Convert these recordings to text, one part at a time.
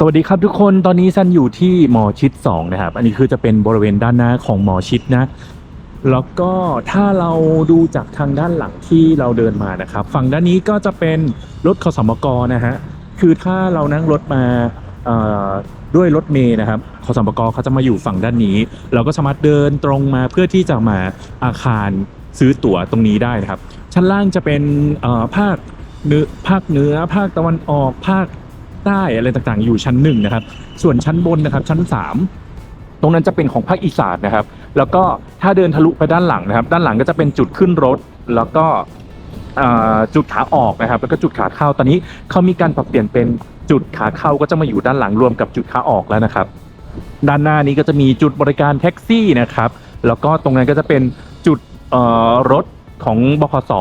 สวัสดีครับทุกคนตอนนี้ซันอยู่ที่หมอชิด2นะครับ อันนี้คือจะเป็นบริเวณด้านหน้าของหมอชิดนะ แล้วก็ถ้าเราดูจากทางด้านหลังที่เราเดินมานะครับ ฝั่งด้านนี้ก็จะเป็นรถขสมกนะฮะคือถ้าเรานั่งรถมาด้วยรถเมย์นะครับขสมกเขาจะมาอยู่ฝั่งด้านนี้ เราก็สามารถเดินตรงมาเพื่อที่จะมาอาคารซื้อตั๋วตรงนี้ได้นะครับ ชั้นล่างจะเป็นภาคเนื้อภาคเหนือภาคตะวันออกภาค ใต้อะไรต่างๆ อยู่ชั้นหนึ่งนะครับ ส่วนชั้นบนนะครับ ชั้น 3 ตรงนั้นจะเป็นของภาคอีสานนะครับ แล้วก็ถ้าเดินทะลุไปด้านหลังนะครับ ด้านหลังก็จะเป็นจุดขึ้นรถ แล้วก็จุดขาออกนะครับ แล้วก็จุดขาเข้าตอนนี้เขามีการปรับเปลี่ยนเป็นจุดขาเข้าก็จะมาอยู่ด้านหลังรวมกับจุดขาออกแล้วนะครับ ด้านหน้านี้ก็จะมีจุดบริการแท็กซี่นะครับ แล้วก็ตรงนั้นก็จะเป็นจุดรถของบขส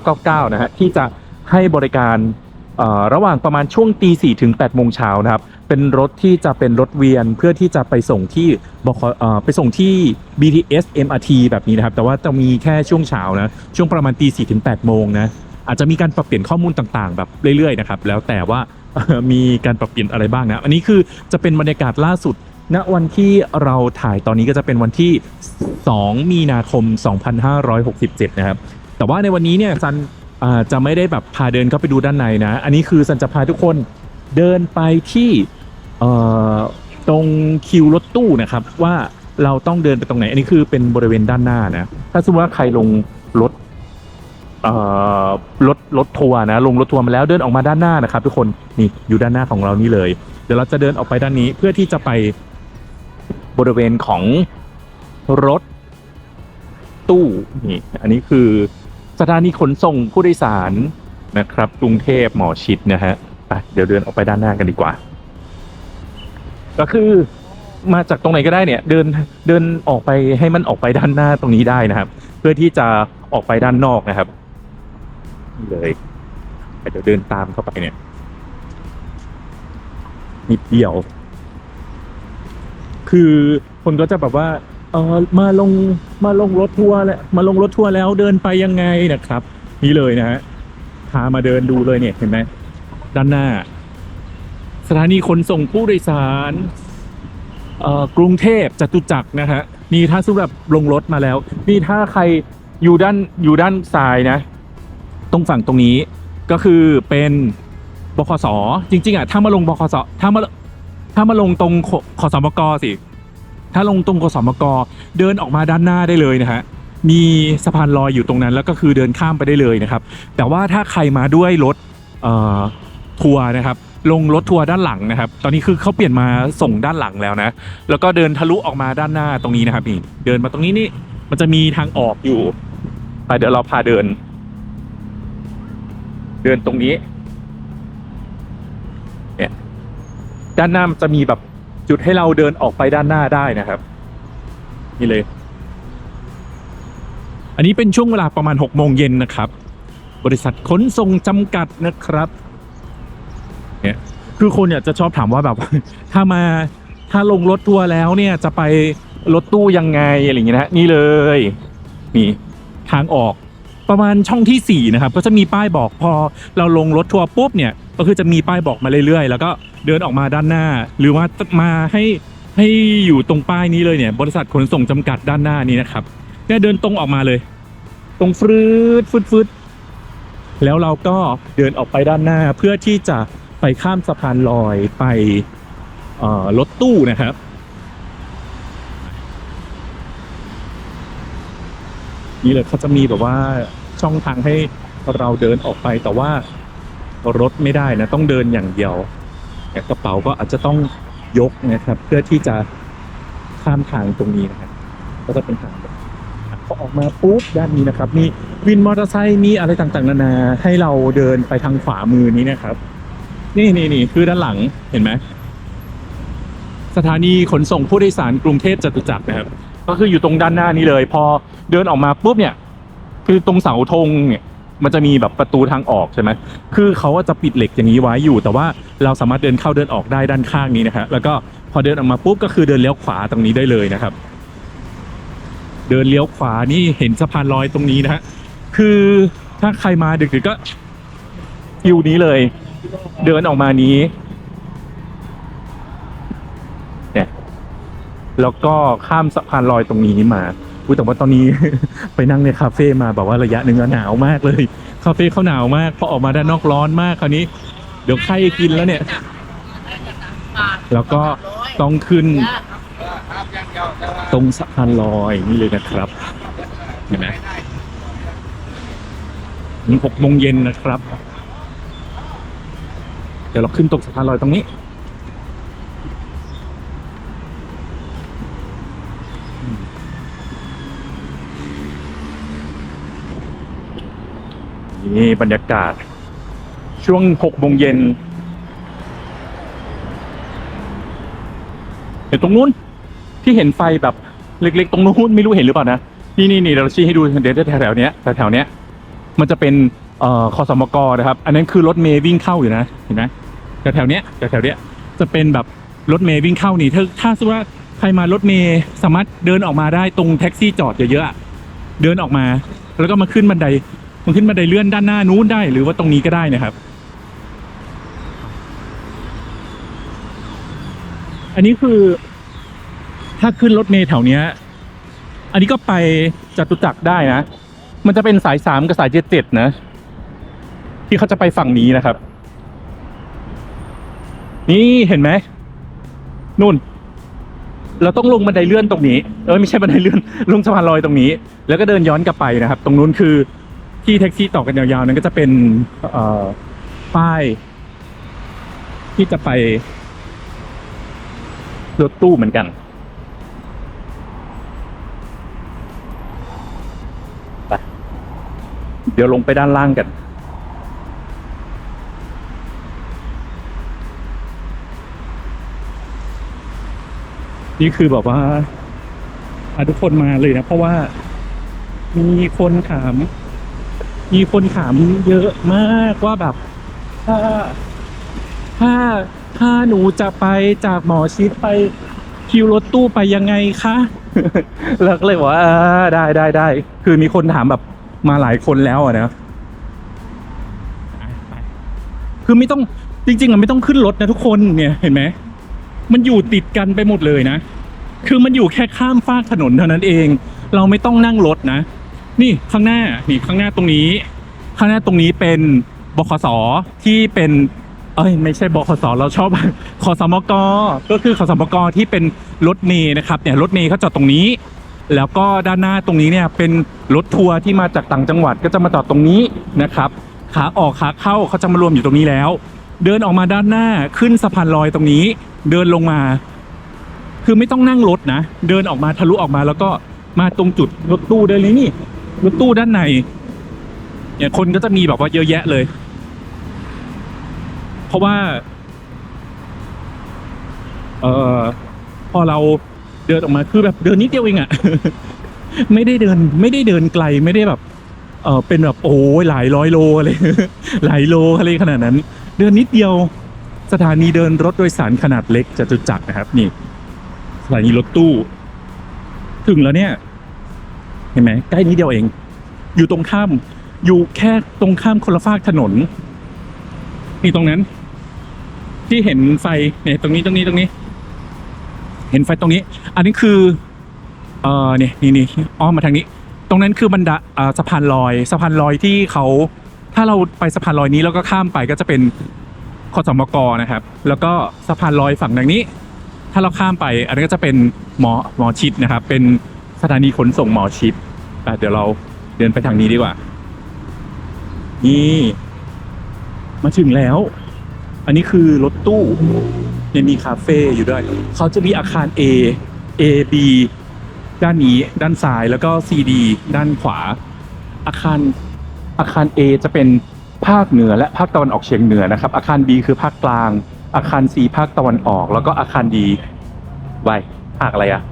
999 นะฮะที่จะให้บริการ ระหว่างประมาณช่วงตีสี่ถึง8ปดโมงเช้านะครับ เป็นรถที่จะเป็นรถเวียนเพื่อที่จะไปส่งที่บขเอ่อไปส่งที่ BTS MRT แบบนี้นะครับ แต่ว่าจะมีแค่ช่วงเช้านะ ช่วงประมาณตีสี่ถึง8ปดโมงนะ อาจจะมีการปรับเปลี่ยนข้อมูลต่างๆ แบบเรื่อยๆนะครับ แล้วแต่ว่ามีการปรับเปลี่ยนอะไรบ้างนะ อันนี้คือจะเป็นบรรยากาศล่าสุดณวันที่เราถ่ายตอนนี้ก็จะเป็นวันที่ 2 มีนาคม 2567 นะครับ แต่ว่าในวันนี้เนี่ยซัน อ่าจะไม่ได้แบบพาเดินเข้าไปดูด้านในนะ อันนี้คือซันจะพาทุกคนเดินไปที่เอ่อตรงคิวรถตู้นะครับว่าเราต้องเดินไปตรงไหน อันนี้คือเป็นบริเวณด้านหน้านะถ้าสมมติว่าใครลงรถเอ่อรถรถทัวร์นะลงรถทัวร์มาแล้วเดินออกมาด้านหน้านะครับ ทุกคนนี่อยู่ด้านหน้าของเรานี่เลย เดี๋ยวเราจะเดินออกไปด้านนี้เพื่อที่จะไปบริเวณของรถตู้นี่อันนี้คือ สถานีขนส่งผู้โดยสารนะครับ กรุงเทพหมอชิดนะฮะไปเดี๋ยวเดินออกไปด้านหน้ากันดีกว่า ก็คือมาจากตรงไหนก็ได้เนี่ย เดินเดินออกไปให้มันออกไปด้านหน้าตรงนี้ได้นะครับ เพื่อที่จะออกไปด้านนอกนะครับนี่เลยเดี๋ยวเดินตามเข้าไปเนี่ยนิดเดียว คือคนก็จะแบบว่า เออมาลงมาลงรถทัวร์แล้วมาลงรถทัวร์แล้วเดินไปยังไงนะครับ นี่เลยนะฮะพามาเดินดูเลยเนี่ยเห็นไหมด้านหน้า สถานีขนส่งผู้โดยสารเอ่อกรุงเทพจตุจักรนะฮะนี่ถ้าสำหรับลงรถมาแล้ว นี่ถ้าใครอยู่ด้านอยู่ด้านซ้ายนะ ตรงฝั่งตรงนี้ก็คือเป็นบขสจริง ๆอะถ้ามาลงบขสถ้ามาถ้ามาลงตรงขขสมกสิ ถ้าลงตรงขสมกเดินออกมาด้านหน้าได้เลยนะฮะมีสะพานลอยอยู่ตรงนั้น แล้วก็คือเดินข้ามไปได้เลยนะครับ แต่ว่าถ้าใครมาด้วยรถทัวร์นะครับ ลงรถทัวร์ด้านหลังนะครับ ตอนนี้คือเขาเปลี่ยนมาส่งด้านหลังแล้วนะ แล้วก็เดินทะลุออกมาด้านหน้าตรงนี้นะครับนี่เดินมาตรงนี้นี่มันจะมีทางออกอยู่ไปเดี๋ยวเราพาเดิน เดินตรงนี้เนี่ยด้านหน้ามันจะมีแบบ จุดให้เราเดินออกไปด้านหน้าได้นะครับ นี่เลย อันนี้เป็นช่วงเวลาประมาณ6โมงเย็นนะครับ บริษัทขนส่งจำกัดนะครับเนี่ยคือคนเนี่ยจะชอบถามว่าแบบ ถ้ามาถ้าลงรถทัวร์แล้วเนี่ยจะไปรถตู้ยังไงอะไรอย่างเงี้ยนะฮะนี่เลยนี่ทางออกประมาณช่องที่สี่นะครับก็จะมีป้ายบอกพอเราลงรถทัวร์ปุ๊บเนี่ย ก็คือจะมีป้ายบอกมาเรื่อยๆ แล้วก็เดินออกมาด้านหน้า หรือว่ามาให้ให้อยู่ตรงป้ายนี้เลยเนี่ย บริษัทขนส่งจำกัดด้านหน้านี้นะครับเนี่ยเดินตรงออกมาเลย ตรงฟืดฟืดฟืดแล้วเราก็เดินออกไปด้านหน้าเพื่อที่จะไปข้ามสะพานลอยไปรถตู้นะครับ นี่เลยเขาจะมีแบบว่าช่องทางให้เราเดินออกไปแต่ว่า รถไม่ได้นะต้องเดินอย่างเดียวแต่กระเป๋าก็อาจจะต้องยกนะครับ เพื่อที่จะข้ามทางตรงนี้นะครับก็จะเป็นทางพอออกมาปุ๊บด้านนี้นะครับ มีวินมอเตอร์ไซค์มีอะไรต่างๆ นานาให้เราเดินไปทางขวามือนี้นะครับ นี่นี่นี่คือด้านหลังเห็นไหมสถานีขนส่งผู้โดยสารกรุงเทพจตุจักรนะครับ ก็คืออยู่ตรงด้านหน้านี้เลย พอเดินออกมาปุ๊บเนี่ย คือตรงเสาธงเนี่ย มันจะมีแบบประตูทางออกใช่ไหมคือเขาจะปิดเหล็กอย่างนี้ไว้อยู่ แต่ว่าเราสามารถเดินเข้าเดินออกได้ด้านข้างนี้นะครับแล้วก็พอเดินออกมาปุ๊บก็คือเดินเลี้ยวขวาตรงนี้ได้เลยนะครับ เดินเลี้ยวขวานี่เห็นสะพานลอยตรงนี้นะฮะคือถ้าใครมาดึกๆก็คิวนี้เลย เดินออกมานี้แล้วก็ข้ามสะพานลอยตรงนี้มา อุ้ยแต่ว่าตอนนี้ ไปนั่งในคาเฟ่มาแบบว่าระยะหนึ่งหนาวมากเลย คาเฟ่เขาหนาวมากพอออกมาด้านนอกร้อนมากคราวนี้ เดี๋ยวไข้กินแล้วเนี่ย แล้วก็ต้องขึ้น ตรงสะพานลอยนี่เลยนะครับเห็นไหมหกโมงเย็นนะครับ เดี๋ยวเราขึ้นตรงสะพานลอยตรงนี้ นี่บรรยากาศ ช่วงหกโมงเย็นเห็นตรงนู้นที่เห็นไฟแบบเล็กๆ ตรงนู้นไม่รู้เห็นหรือเปล่านะนี่นี่นี่เราชี้ให้ดูเดี๋ยวแถวๆเนี้ยแถวๆเนี้ยมันจะเป็นเอ่อคอสมกนะครับ อันนั้นคือรถเมย์วิ่งเข้าอยู่นะเห็นไหมแถวๆเนี้ยแถวๆเนี้ยจะเป็นแบบรถเมย์วิ่งเข้านี่ถ้าถ้าสมมติว่าใครมารถเมย์สามารถเดินออกมาได้ตรงแท็กซี่จอดเยอะๆเดินออกมา แล้วก็มาขึ้นบันได มาขึ้นบันได้เลื่อนด้านหน้านู้นได้ หรือว่าตรงนี้ก็ได้นะครับ อันนี้คือ ถ้าขึ้นรถเมล์แถวเนี้ย อันนี้ก็ไปจตุจักรได้นะ มันจะเป็นสายสามกับสายเจ็ดเจ็ดนะ ที่เขาจะไปฝั่งนี้นะครับ นี่เห็นไหมนู่น เราต้องลงบันไดเลื่อนตรงนี้ เออไม่ใช่บันไดเลื่อน ลงสะพานลอยตรงนี้ แล้วก็เดินย้อนกลับไปนะครับ ตรงนู้นคือ ที่แท็กซี่ต่อกันยาวๆนั้นก็จะเป็นป้าย ที่จะไปรถตู้เหมือนกันไปเดี๋ยวลงไปด้านล่างกันนี่คือแบบว่าพาทุกคนมาเลยนะ เพราะว่ามีคนถาม มีคนถามเยอะมากว่าแบบ ถ้า ถ้าถ้าหนูจะไปจากหมอชิดไปคิวรถตู้ไปยังไงคะแล้วก็เลยบอกว่าอ่าได้ได้ได้คือมีคนถามแบบมาหลายคนแล้วอะนะคือไม่ต้องจริงๆอะไม่ต้องขึ้นรถนะทุกคนเนี่ยเห็นไหมมันอยู่ติดกันไปหมดเลยนะ คือมันอยู่แค่ข้ามฟากถนนเท่านั้นเอง เราไม่ต้องนั่งรถนะ นี่ข้างหน้านี่ข้างหน้าตรงนี้ ข้างหน้าตรงนี้เป็นบขสที่เป็น เอ้ยไม่ใช่บขสเราชอบขอสมกก็คือขอสมกที่เป็นรถเมย์นะครับเนี่ยรถเมย์เขาจอดตรงนี้ แล้วก็ด้านหน้าตรงนี้เนี่ยเป็นรถทัวร์ที่มาจากต่างจังหวัดก็จะมาจอดตรงนี้นะครับ ขาออกขาเข้าเขาจะมารวมอยู่ตรงนี้แล้ว เดินออกมาด้านหน้าขึ้นสะพานลอยตรงนี้ เดินลงมา คือไม่ต้องนั่งรถนะ เดินออกมาทะลุออกมาแล้วก็มาตรงจุดรถตู้ได้เลยนี่ รถตู้ด้านในเนี่ยคนก็จะมีแบบว่าเยอะแยะเลย เพราะว่า เออพอเราเดินออกมาคือแบบเดินนิดเดียวเองอะไม่ได้เดิน ไม่ได้เดินไกลไม่ได้แบบ เออเป็นแบบโอ้ยหลายร้อยโลอะไรหลายโลอะไรขนาดนั้น เดินนิดเดียวสถานีเดินรถโดยสารขนาดเล็กจตุจักรนะครับ นี่สถานีรถตู้ ถึงแล้วเนี่ย เห็นไหมใกล้นิดเดียวเอง อยู่ตรงข้าม อยู่แค่ตรงข้ามคนละฝากถนน นี่ตรงนั้น ที่เห็นไฟเนี่ยตรงนี้ตรงนี้ตรงนี้ เห็นไฟตรงนี้ อันนี้คือ เออเนี่ยนี่นี่อ้อมมาทางนี้ ตรงนั้นคือบันไดเอ่อสะพานลอยสะพานลอยที่เขาถ้าเราไปสะพานลอยนี้แล้วก็ข้ามไปก็จะเป็นคสมกนะครับ แล้วก็สะพานลอยฝั่งทางนี้ ถ้าเราข้ามไป อันนี้ก็จะเป็นหมอหมอชิดนะครับ เป็น สถานีขนส่งหมอชิดอ่เดี๋ยวเราเดินไปทางนี้ดีกว่า นี่ มาถึงแล้ว อันนี้คือรถตู้ยังมีคาเฟ่อยู่ด้วย เขาจะมีอาคาร A A B ด้านนี้ด้านซ้ายแล้วก็ C D ด้านขวา อาคารอาคาร A จะเป็นภาคเหนือและภาคตะวันออกเฉียงเหนือนะครับ อาคาร B คือภาคกลาง อาคาร C ภาคตะวันออก แล้วก็อาคาร D ไว้ภาคอะไรอะ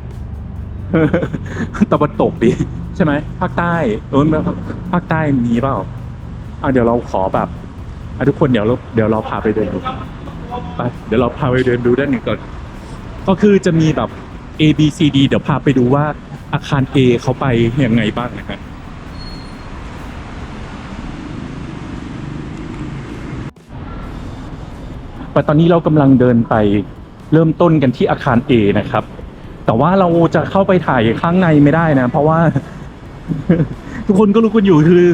ตะวันตกดิใช่ไหมภาคใต้เออภาคใต้มีเปล่าอะเดี๋ยวเราขอแบบอะทุกคนเดี๋ยวเราเดี๋ยวเราพาไปเดินดูไปเดี๋ยวเราพาไปเดินดูด้านหนึ่งก่อนก็คือจะมีแบบ A B C D เดี๋ยวพาไปดูว่าอาคาร A เขาไปยังไงบ้างนะครับแต่ตอนนี้เรากำลังเดินไปเริ่มต้นกันที่อาคาร A นะครับ แต่ว่าเราจะเข้าไปถ่ายข้างในไม่ได้นะ เพราะว่า ทุกคนก็รู้กันอยู่คือ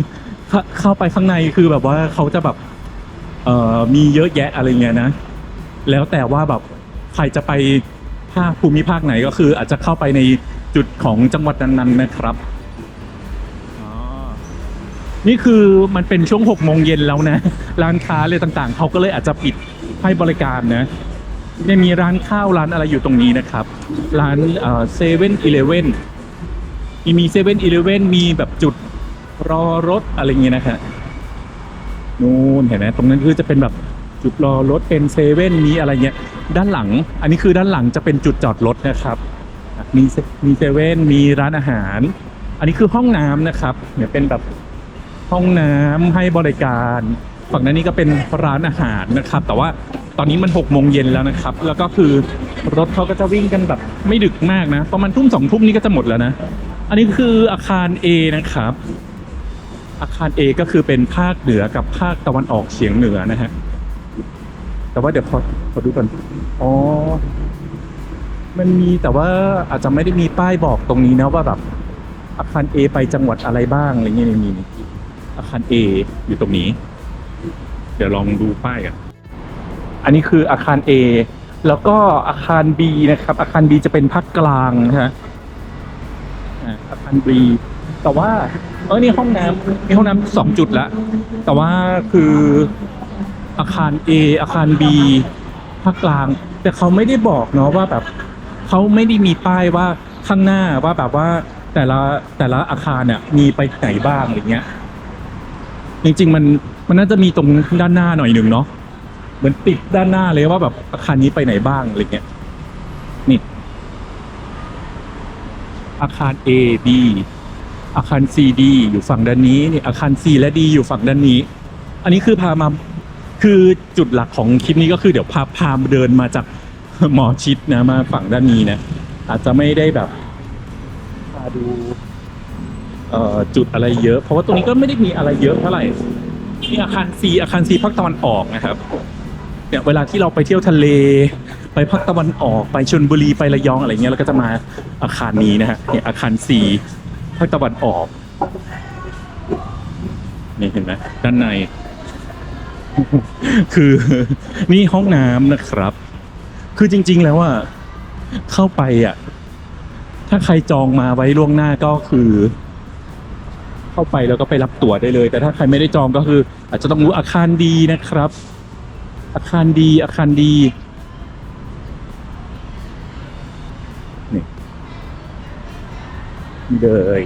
เข้าไปข้างในคือแบบว่าเขาจะแบบ เอ่อมีเยอะแยะอะไรเงี้ยนะ แล้วแต่ว่าแบบใครจะไปภาคภูมิภาคไหนก็คือ อาจจะเข้าไปในจุดของจังหวัดนั้นๆนะครับนี่คือมันเป็นช่วงหกโมงเย็นแล้วนะ ร้านค้าอะไรต่างๆ เขาก็เลยอาจจะปิดให้บริการนะ เนี่ยมีร้านข้าวร้านอะไรอยู่ตรงนี้นะครับ ร้านเซเว่นอีเลเว่นมีเซเว่นอีเลเว่นมีแบบจุดรอรถอะไรเงี้ยนะฮะนู่นเห็นไหมตรงนั้นคือจะเป็นแบบจุดรอรถเป็นเซเว่นมีอะไรเงี้ยด้านหลัง อันนี้คือด้านหลังจะเป็นจุดจอดรถนะครับ มีมีเซเว่นมีร้านอาหาร อันนี้คือห้องน้ำนะครับเนี่ยเป็นแบบห้องน้ำให้บริการ ฝั่งนั้นนี่ก็เป็นร้านอาหารนะครับ แต่ว่าตอนนี้มันหกโมงเย็นแล้วนะครับ แล้วก็คือรถเขาก็จะวิ่งกันแบบไม่ดึกมากนะ ประมาณทุ่มสองทุ่มนี่ก็จะหมดแล้วนะ อันนี้คืออาคาร A นะครับ อาคาร A ก็คือเป็นภาคเหนือกับภาคตะวันออกเฉียงเหนือนะฮะ แต่ว่าเดี๋ยวขอขอดูก่อน อ๋อ มันมีแต่ว่าอาจจะไม่ได้มีป้ายบอกตรงนี้นะว่าแบบอาคาร A ไปจังหวัดอะไรบ้างอะไรเงี้ยมีอาคาร A อยู่ตรงนี้ เดี๋ยวลองดูป้ายกันอันนี้คืออาคาร A แล้วก็อาคาร B นะครับ อาคาร B จะเป็นภาคกลางนะฮะอาอาคาร B แต่ว่าเออนี่ห้องน้ำมีห้องน้ำสองจุดละแต่ว่าคืออาคาร A อาคาร B ภาคกลาง แต่เขาไม่ได้บอกเนาะว่าแบบเขาไม่ได้มีป้ายว่าข้างหน้าว่าแบบว่าแต่ละแต่ละอาคารเนี่ยมีไปไหนบ้างอะไรเงี้ย จริงๆมันมันน่าจะมีตรงด้านหน้าหน่อยหนึ่งเนาะเหมือนติดด้านหน้าเลยว่าแบบอาคารนี้ไปไหนบ้างอะไรเงี้ยนี่อาคาร A B อาคาร C D อยู่ฝั่งด้านนี้นี่อาคาร C และ D อยู่ฝั่งด้านนี้ อันนี้คือพามาคือจุดหลักของคลิปนี้ก็คือเดี๋ยวพาพาเดินมาจากหมอชิดนะมาฝั่งด้านนี้นะอาจจะไม่ได้แบบพาดู จุดอะไรเยอะ เพราะว่าตรงนี้ก็ไม่ได้มีอะไรเยอะเท่าไหร่นี่อาคาร C อาคาร C ภาคตะวันออกนะครับเนี่ยเวลาที่เราไปเที่ยวทะเล ไปภาคตะวันออกไปชลบุรีไประยองอะไรเงี้ยเราก็จะมาอาคารนี้นะฮะเนี่ยอาคารสีภาคตะวันออกนี่เห็นไหมด้านใน คือนี่ห้องน้ำนะครับ คือจริง ๆ แล้วอะเข้าไปอะถ้าใครจองมาไว้ล่วงหน้าก็คือ เข้าไปแล้วก็ไปรับตั๋วได้เลย แต่ถ้าใครไม่ได้จองก็คือ อาจจะต้องรู้อาคารดีนะครับ อาคารดีอาคารดีนี่เลย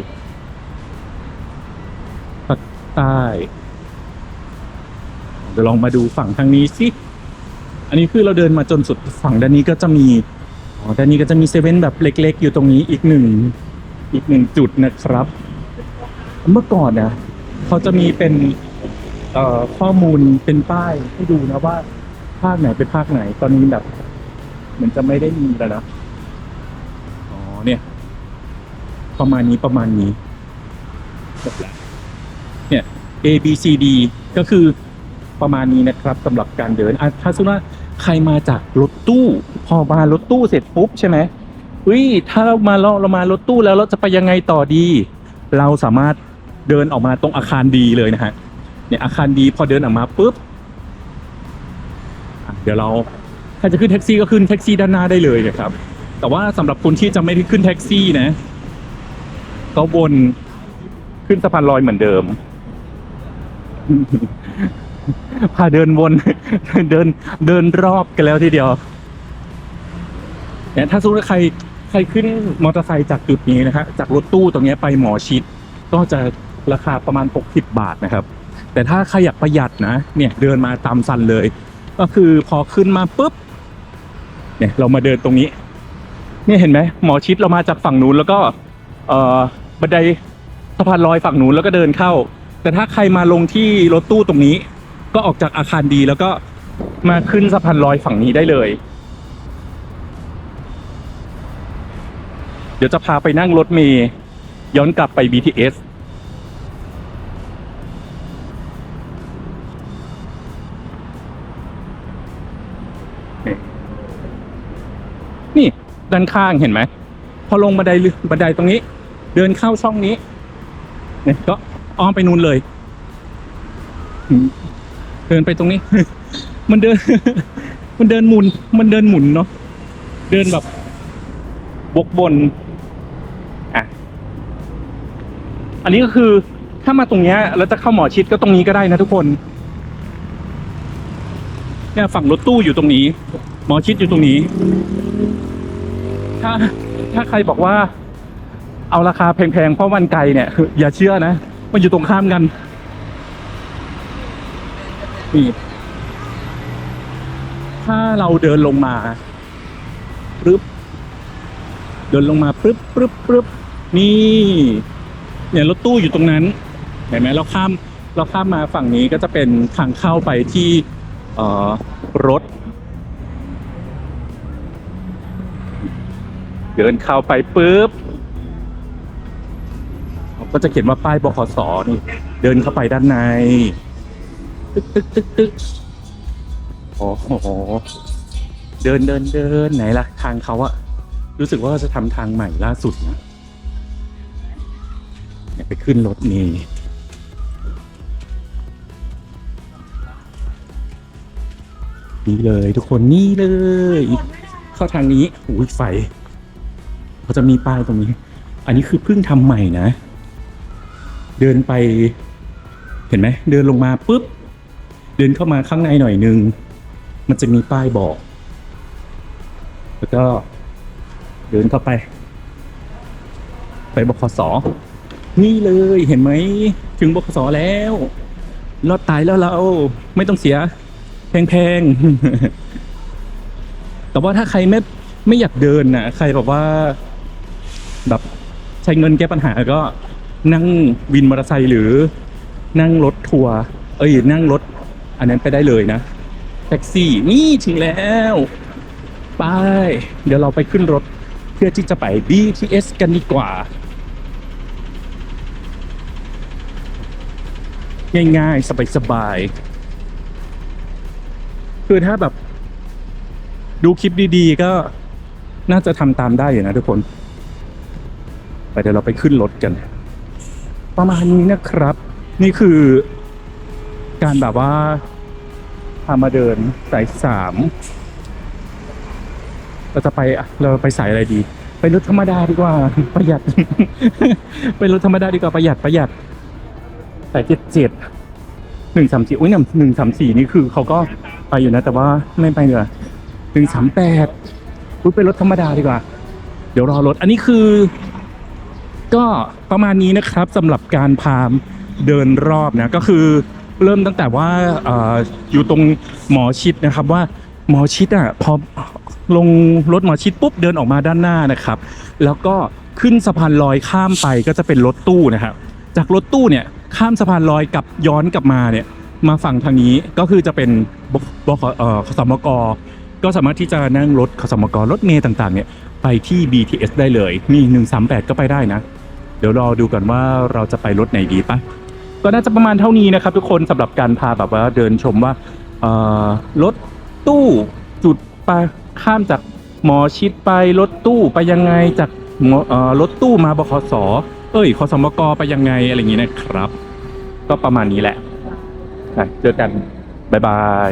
ภาคใต้เดี๋ยวลองมาดูฝั่งทางนี้สิอันนี้คือเราเดินมาจนสุดฝั่งด้านนี้ก็จะมีอ๋อด้านนี้ก็จะมีเซเว่นแบบเล็ก ๆ อยู่ตรงนี้อีกหนึ่งอีกหนึ่งจุดนะครับ เมื่อก่อนนะเขาจะมีเป็นข้อมูลเป็นป้ายให้ดูนะว่า ภาคไหนเป็นภาคไหน ตอนนี้แบบเหมือนจะไม่ได้มีแล้วนะอ๋อเนี่ย ประมาณนี้ประมาณนี้จบแล้วเนี่ย A B C D ก็คือประมาณนี้นะครับสำหรับการเดินอะถ้าสมมติว่าใครมาจากรถตู้ พอมารถตู้เสร็จปุ๊บใช่ไหมอุ้ยถ้าเรามาเราเรามารถตู้แล้วเราจะไปยังไงต่อดี เราสามารถ เดินออกมาตรงอาคารดีเลยนะฮะเนี่ยอาคารดีพอเดินออกมาปุ๊บเดี๋ยวเราถ้าจะขึ้นแท็กซี่ก็ขึ้นแท็กซี่ด้านหน้าได้เลยนะครับ แต่ว่าสำหรับคนที่จะไม่ได้ขึ้นแท็กซี่นะก็วนขึ้นสะพานลอยเหมือนเดิม พาเดินวนเดินเดินรอบกันแล้วทีเดียวเนี่ยถ้าสมมติว่าใครใครขึ้นมอเตอร์ไซค์จากจุดนี้นะฮะจากรถตู้ตรงนี้ไปหมอชิดก็จะ ราคาประมาณ 60 บาทนะครับ แต่ถ้าใครอยากประหยัดนะเนี่ยเดินมาตามซันเลย ก็คือพอขึ้นมาปุ๊บเนี่ยเรามาเดินตรงนี้เนี่ยเห็นไหมหมอชิดเรามาจากฝั่งนู้นแล้วก็เอ่อบันไดสะพานลอยฝั่งนู้นแล้วก็เดินเข้า แต่ถ้าใครมาลงที่รถตู้ตรงนี้ ก็ออกจากอาคารดีแล้วก็มาขึ้นสะพานลอยฝั่งนี้ได้เลย เดี๋ยวจะพาไปนั่งรถเมย์ย้อนกลับไป BTS ด้านข้างเห็นไหม พอลงบันไดบันไดตรงนี้ เดินเข้าช่องนี้เนี่ยก็อ้อมไปนู่นเลย เดินไปตรงนี้ มันเดิน มันเดินหมุน มันเดินหมุนเนาะเดินแบบบกบนอะอันนี้ก็คือถ้ามาตรงเนี้ยแล้วจะเข้าหมอชิดก็ตรงนี้ก็ได้นะทุกคนเนี่ยฝั่งรถตู้อยู่ตรงนี้ หมอชิดอยู่ตรงนี้ ถ้าถ้าใครบอกว่า เอาราคาแพงๆเพราะมันไกลเนี่ยอย่าเชื่อนะ มันอยู่ตรงข้ามกันนี่ถ้าเราเดินลงมาปึ๊บเดินลงมาปึ๊บปึ๊บปึ๊บนี่เนี่ยรถตู้อยู่ตรงนั้นเห็นไหมเราข้ามเราข้ามมาฝั่งนี้ก็จะเป็นทางเข้าไปที่เอ่อรถ เดินเข้าไปปุ๊บก็จะเขียนว่าป้ายบขสนี่ เดินเข้าไปด้านใน ตึกตึกตึกตึกโอ้โหเดินเดินเดินไหนล่ะ ทางเขาอะรู้สึกว่าจะทำทางใหม่ล่าสุดนะเนี่ยไปขึ้นรถนี่นี่เลยทุกคนนี่เลย เข้าทางนี้อุ้ยไฟ เขาจะมีป้ายตรงนี้ อันนี้คือเพิ่งทำใหม่นะ เดินไปเห็นไหมเดินลงมาปุ๊บ เดินเข้ามาข้างในหน่อยนึง มันจะมีป้ายบอก แล้วก็เดินเข้าไป ไปบขสนี่เลยเห็นไหม ถึงบขสแล้วรอดตายแล้วเราไม่ต้องเสีย แพงๆ แต่ว่าถ้าใครไม่ไม่อยากเดินนะใครแบบว่า แบบใช้เงินแก้ปัญหาก็นั่งวินมอเตอร์ไซค์หรือนั่งรถทัวร์เอ้ยนั่งรถ อันนั้นไปได้เลยนะ แท็กซี่นี่ถึงแล้วไปเดี๋ยวเราไปขึ้นรถเพื่อที่จะไป BTS กันดีกว่า ง่ายๆ สบายๆ คือถ้าแบบ ดูคลิปดีๆ ก็น่าจะทำตามได้อยู่นะทุกคน ไปเดี๋ยวเราไปขึ้นรถกัน ประมาณนี้นะครับ นี่คือ การแบบว่าพามาเดินสายสามเราจะไปเราไปสายอะไรดี ไปรถธรรมดาดีกว่าประหยัด ไปรถธรรมดาดีกว่าประหยัดประหยัดสายเจ็ดเจ็ดหนึ่งสามสี่อุ้ยหนึ่งหนึ่งสามสี่นี่คือเขาก็ไปอยู่นะ แต่ว่าไม่ไปเนือหนึ่งสามแปดอุ้ยไปรถธรรมดาดีกว่า เดี๋ยวรอรถ อันนี้คือ ก็ประมาณนี้นะครับสำหรับการพามเดินรอบนะก็คือเริ่มตั้งแต่ว่าออยู่ตรงหมอชิดนะครับว่าหมอชิดอะพอลงรถหมอชิดปุ๊บเดินออกมาด้านหน้านะครับ แล้วก็ขึ้นสะพานลอยข้ามไปก็จะเป็นรถตู้นะครับ จากรถตู้เนี่ยข้ามสะพานลอยกลับย้อนกลับมาเนี่ยมาฝั่งทางนี้ก็คือจะเป็นบกขสมกก็สามารถที่จะนั่งรถขสมกรถเมล์ต่างๆเนี่ยไปที่ BTS ได้เลยนี่138 ก็ไปได้นะ เดี๋ยวรอดูกันว่าเราจะไปรถไหนดีปะก็น่าจะประมาณเท่านี้นะครับทุกคนสำหรับการพาแบบว่าเดินชมว่าเออรถตู้จุดไปข้ามจากหมอชิดไปรถตู้ไปยังไงจากหมอเออรถตู้มาบขสเอ้ยขสมกไปยังไงอะไรอย่างนี้นะครับ ก็ประมาณนี้แหละเจอกัน บ๊ายบาย